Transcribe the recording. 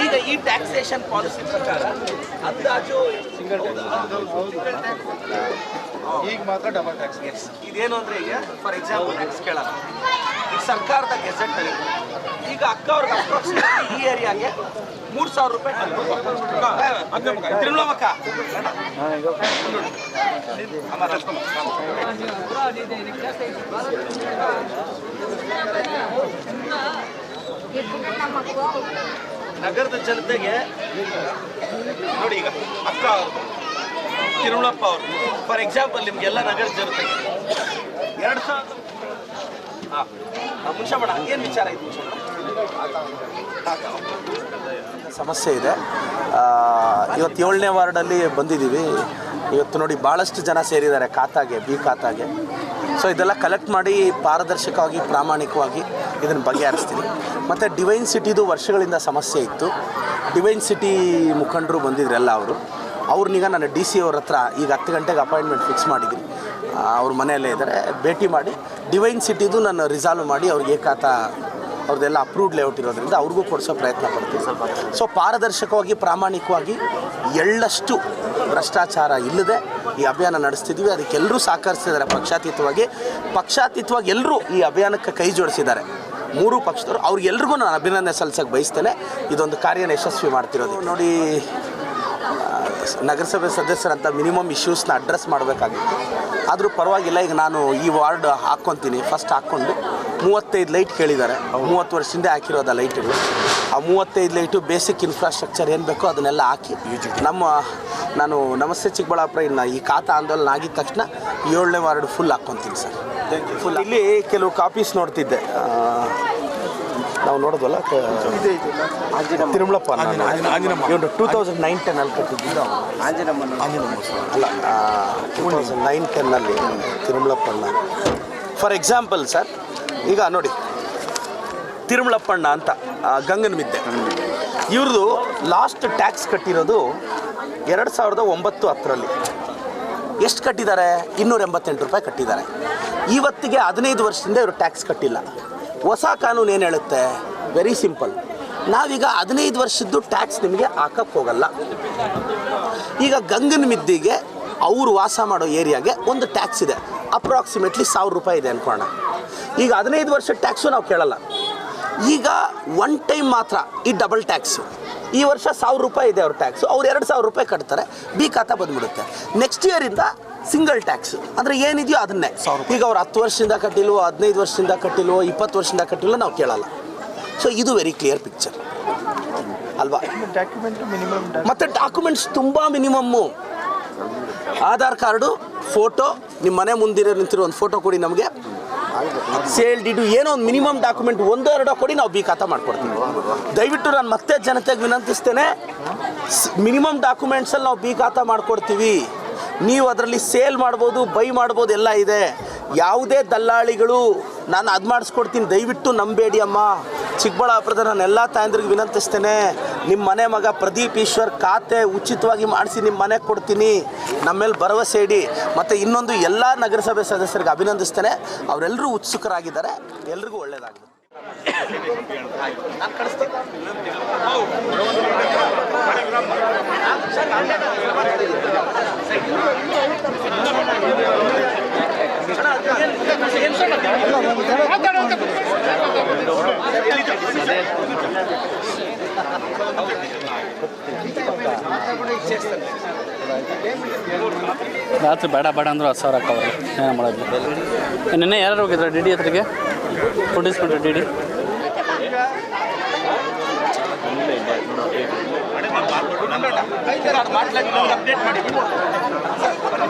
ಈಗ ಈ taxation policy ಪ್ರಕಾರ ಅಂದಾಜು ಈಗ ಮಾತ್ರ ಡಬಲ್ ಟ್ಯಾಕ್ಸ್ ಎಸ್ ಇದೇನು ಅಂದ್ರೆ ಈಗ ಫಾರ್ ಎಕ್ಸಾಂಪಲ್ ಟ್ಯಾಕ್ಸ್ ಕೇಳಲ್ಲ ಈಗ ಸರ್ಕಾರದ ಗೆಜೆಟ್ ಅಲ್ಲಿ ಈಗ ಅಕ್ಕ ಅವ್ರಿಗೆ ಅಪ್ರಾಕ್ಸಿಮೇಟ್ಲಿ ಈ ಏರಿಯಾಗೆ ಮೂರು ಸಾವಿರ ರೂಪಾಯಿ ನಗರದ ಜನತೆಗೆ, ನೋಡಿ ಈಗ ಅಕ್ಕ ಅವರು ತಿರುಮಲಪ್ಪ ಅವರು. ಫಾರ್ ಎಕ್ಸಾಂಪಲ್ ನಿಮ್ಗೆಲ್ಲ ನಗರ ಜನತೆ. ಎರಡು ಸಾವಿರದ ಮುಂಚೆ ಏನು ವಿಚಾರ ಇದೆ ಸಮಸ್ಯೆ ಇದೆ. ಆ, ಇವತ್ತು ಏಳನೇ ವಾರ್ಡಲ್ಲಿ ಬಂದಿದ್ದೀವಿ. ಇವತ್ತು ನೋಡಿ ಭಾಳಷ್ಟು ಜನ ಸೇರಿದ್ದಾರೆ ಖಾತಾಗೆ ಬಿ ಖಾತಾಗೆ ಸೊ ಇದೆಲ್ಲ ಕಲೆಕ್ಟ್ ಮಾಡಿ ಪಾರದರ್ಶಕವಾಗಿ ಪ್ರಾಮಾಣಿಕವಾಗಿ ಇದನ್ನು ಬಗೆಹರಿಸ್ತೀನಿ. ಮತ್ತು ಡಿವೈನ್ ಸಿಟಿದು ವರ್ಷಗಳಿಂದ ಸಮಸ್ಯೆ ಇತ್ತು. ಡಿವೈನ್ ಸಿಟಿ ಮುಖಂಡರು ಬಂದಿದ್ರೆಲ್ಲ ಅವರು. ಅವ್ರನ್ನೀಗ ನಾನು ಡಿ ಸಿ ಅವ್ರ ಹತ್ರ ಈಗ ಹತ್ತು ಗಂಟೆಗೆ ಅಪಾಯಿಂಟ್ಮೆಂಟ್ ಫಿಕ್ಸ್ ಮಾಡಿದ್ದೀನಿ. ಅವ್ರ ಮನೆಯಲ್ಲೇ ಇದ್ದಾರೆ ಭೇಟಿ ಮಾಡಿ ಡಿವೈನ್ ಸಿಟಿದು ನಾನು ರಿಸಾಲ್ವ್ ಮಾಡಿ ಅವ್ರಿಗೆ ಏಕಾತ ಅವ್ರದ್ದೆಲ್ಲ ಅಪ್ರೂವ್ಡ್ ಲೇಔಟ್ ಇರೋದ್ರಿಂದ ಅವ್ರಿಗೂ ಕೊಡಿಸೋ ಪ್ರಯತ್ನ ಪಡ್ತೀವಿ ಸೊ ಪಾರದರ್ಶಕವಾಗಿ, ಪ್ರಾಮಾಣಿಕವಾಗಿ ಎಳ್ಳಷ್ಟು ಭ್ರಷ್ಟಾಚಾರ ಇಲ್ಲದೆ ಈ ಅಭಿಯಾನ ನಡೆಸ್ತಿದ್ದೀವಿ ಅದಕ್ಕೆ ಎಲ್ಲರೂ ಸಹಕರಿಸ್ತಿದ್ದಾರೆ ಪಕ್ಷಾತೀತವಾಗಿ ಪಕ್ಷಾತೀತವಾಗಿ ಎಲ್ಲರೂ ಈ ಅಭಿಯಾನಕ್ಕೆ ಕೈ ಜೋಡಿಸಿದ್ದಾರೆ. ಮೂರು ಪಕ್ಷದವರು. ಅವ್ರಿಗೆಲ್ರಿಗೂ ನಾನು ಅಭಿನಂದನೆ ಸಲ್ಲಿಸೋಕ್ಕೆ ಬಯಸ್ತೇನೆ. ಇದೊಂದು ಕಾರ್ಯನ ಯಶಸ್ವಿ ಮಾಡ್ತಿರೋದು ನೋಡಿ ನಗರಸಭೆ ಸದಸ್ಯರಂತ ಮಿನಿಮಮ್ ಇಶ್ಯೂಸ್ನ ಅಡ್ರೆಸ್ ಮಾಡಬೇಕಾಗಿತ್ತು. ಆದರೂ ಪರವಾಗಿಲ್ಲ ಈಗ ನಾನು ಈ ವಾರ್ಡ್ ಹಾಕ್ಕೊತೀನಿ. ಫಸ್ಟ್ ಹಾಕ್ಕೊಂಡು ಮೂವತ್ತೈದು ಲೈಟ್ ಕೇಳಿದ್ದಾರೆ. ಮೂವತ್ತು ವರ್ಷದಿಂದ ಹಾಕಿರೋದ ಲೈಟ್ಗಳು ಆ ಮೂವತ್ತೈದು ಲೈಟು ಬೇಸಿಕ್ ಇನ್ಫ್ರಾಸ್ಟ್ರಕ್ಚರ್ ಏನು ಬೇಕೋ ಅದನ್ನೆಲ್ಲ ಹಾಕಿ. ನಮ್ಮ ನಾನು ನಮಸ್ತೆ ಚಿಕ್ಕಬಳ್ಳಾಪುರ ಇನ್ನು ಈ ಖಾತಾ ಆಂದೋಲನ ಆಗಿದ ತಕ್ಷಣ ಏಳನೇ ವಾರ್ಡ್ ಫುಲ್ ಹಾಕ್ಕೊತೀನಿ ಸರ್. ಫುಲ್ ಇಲ್ಲಿ ಕೆಲವು ಕಾಪೀಸ್ ನೋಡ್ತಿದ್ದೆ. ನಾವು ನೋಡೋದಲ್ಲ ತಿರುಮಲಪ್ಪ ಇವನು ಟೂ ತೌಸಂಡ್ ನೈನ್ ಟೆನ್ನಲ್ಲಿ ಕಟ್ಟಿದ್ದು ಅಲ್ಲ ಟೂ ತೌಸಂಡ್ ನೈನ್ ಟೆನ್ನಲ್ಲಿ ತಿರುಮಲಪ್ಪಣ್ಣ. ಫಾರ್ ಎಕ್ಸಾಂಪಲ್ ಸರ್ ಈಗ ನೋಡಿ ತಿರುಮಲಪ್ಪಣ್ಣ ಅಂತ ಗಂಗನ ಮಿದ್ದೆ. ಇವ್ರದ್ದು ಲಾಸ್ಟ್ ಟ್ಯಾಕ್ಸ್ ಕಟ್ಟಿರೋದು ಎರಡು ಸಾವಿರದ ಒಂಬತ್ತು ಹತ್ತರಲ್ಲಿ. ಎಷ್ಟು ಕಟ್ಟಿದ್ದಾರೆ? ಇನ್ನೂರ ಎಂಬತ್ತೆಂಟು ರೂಪಾಯಿ ಕಟ್ಟಿದ್ದಾರೆ. ಇವತ್ತಿಗೆ ಹದಿನೈದು ವರ್ಷದಿಂದ ಇವರು ಟ್ಯಾಕ್ಸ್ ಕಟ್ಟಿಲ್ಲ. ಹೊಸ ಕಾನೂನು ಏನು ಹೇಳುತ್ತೆ? ವೆರಿ ಸಿಂಪಲ್ ನಾವೀಗ ಹದಿನೈದು ವರ್ಷದ್ದು ಟ್ಯಾಕ್ಸ್ ನಿಮಗೆ ಹಾಕಕ್ಕೆ ಹೋಗಲ್ಲ. ಈಗ ಗಂಗನ ಮಿದ್ದಿಗೆ ಅವರು ವಾಸ ಮಾಡೋ ಏರಿಯಾಗೆ ಒಂದು ಟ್ಯಾಕ್ಸ್ ಇದೆ. ಅಪ್ರಾಕ್ಸಿಮೇಟ್ಲಿ ಸಾವಿರ ರೂಪಾಯಿ ಇದೆ ಅನ್ಕೋಣ ಈಗ ಹದಿನೈದು ವರ್ಷ ಟ್ಯಾಕ್ಸು ನಾವು ಕೇಳಲ್ಲ. ಈಗ ಒನ್ ಟೈಮ್ ಮಾತ್ರ ಈ ಡಬಲ್ ಟ್ಯಾಕ್ಸು ಈ ವರ್ಷ ಸಾವಿರ ರೂಪಾಯಿ ಇದೆ ಅವ್ರ ಟ್ಯಾಕ್ಸು ಅವ್ರು ಎರಡು ಸಾವಿರ ರೂಪಾಯಿ ಕಟ್ತಾರೆ. ಬಿ ಖಾತಾ ಬಂದ್ಬಿಡುತ್ತೆ. ನೆಕ್ಸ್ಟ್ ಇಯರಿಂದ ಸಿಂಗಲ್ ಟ್ಯಾಕ್ಸ್ ಅಂದರೆ ಏನಿದೆಯೋ ಅದನ್ನೇ. ಈಗ ಅವ್ರು ಹತ್ತು ವರ್ಷದಿಂದ ಕಟ್ಟಿಲ್ವೋ ಹದಿನೈದು ವರ್ಷದಿಂದ ಕಟ್ಟಿಲ್ವೋ ಇಪ್ಪತ್ತು ವರ್ಷದಿಂದ ಕಟ್ಟಿಲ್ವೋ ನಾವು ಕೇಳಲ್ಲ. ಸೊ ಇದು ವೆರಿ ಕ್ಲಿಯರ್ ಪಿಕ್ಚರ್ ಅಲ್ವಾ? ಮತ್ತೆ ಡಾಕ್ಯುಮೆಂಟ್ಸ್ ತುಂಬ ಮಿನಿಮಮ್ಮು ಆಧಾರ್ ಕಾರ್ಡು ಫೋಟೋ ನಿಮ್ಮ ಮನೆ ಮುಂದಿರೋ ನಿಂತಿರೋ ಒಂದು ಫೋಟೋ ಕೊಡಿ ನಮಗೆ. ಸೇಲ್ ಡಿಡು ಏನೋ ಒಂದು ಮಿನಿಮಮ್ ಡಾಕ್ಯುಮೆಂಟ್ ಒಂದೋ ಎರಡೋ ಕೊಡಿ ನಾವು ಬಿ ಖಾತಾ ಮಾಡ್ಕೊಡ್ತೀವಿ. ದಯವಿಟ್ಟು ನಾನು ಮತ್ತೆ ಜನತೆಗೆ ವಿನಂತಿಸ್ತೇನೆ. ಮಿನಿಮಮ್ ಡಾಕ್ಯುಮೆಂಟ್ಸಲ್ಲಿ ನಾವು ಬಿ ಖಾತಾ ಮಾಡ್ಕೊಡ್ತೀವಿ. ನೀವು ಅದರಲ್ಲಿ ಸೇಲ್ ಮಾಡ್ಬೋದು ಬೈ ಮಾಡ್ಬೋದು ಎಲ್ಲ ಇದೆ. ಯಾವುದೇ ದಲ್ಲಾಳಿಗಳು, ನಾನು ಅದು ಮಾಡಿಸ್ಕೊಡ್ತೀನಿ, ದಯವಿಟ್ಟು ನಂಬೇಡಿ ಅಮ್ಮ. ಚಿಕ್ಕಬಳ್ಳಾಪುರದ ನಾನು ಎಲ್ಲ ತಾಯಂದ್ರಿಗೆ ವಿನಂತಿಸ್ತೇನೆ. ನಿಮ್ಮ ಮನೆ ಮಗ ಪ್ರದೀಪ್ ಈಶ್ವರ್ ಖಾತೆ ಉಚಿತವಾಗಿ ಮಾಡಿಸಿ ನಿಮ್ಮ ಮನೆಗೆ ಕೊಡ್ತೀನಿ. ನಮ್ಮ ಮೇಲೆ ಭರವಸೆ ಇಡಿ. ಮತ್ತು ಇನ್ನೊಂದು ಎಲ್ಲ ನಗರಸಭೆ ಸದಸ್ಯರಿಗೆ ಅಭಿನಂದಿಸ್ತೇನೆ. ಅವರೆಲ್ಲರೂ ಉತ್ಸುಕರಾಗಿದ್ದಾರೆ. ಎಲ್ರಿಗೂ ಒಳ್ಳೆಯದಾಗಿದೆ ರಾತ್ರಿ ಬೇಡ ಬೇಡ ಅಂದ್ರೆ ಹತ್ತು ಸಾವಿರ ಹಾಕವ್ರೆ ಏನೇ ಮಾಡೋದು ನಿನ್ನೆ ಯಾರು ಹೋಗಿದ್ರೆ ಡಿ ಡಿ ಹತ್ರಗೆ? ಕೊಡಿಸ್ಬಿಟ್ರೆ ಡಿ ಡಿ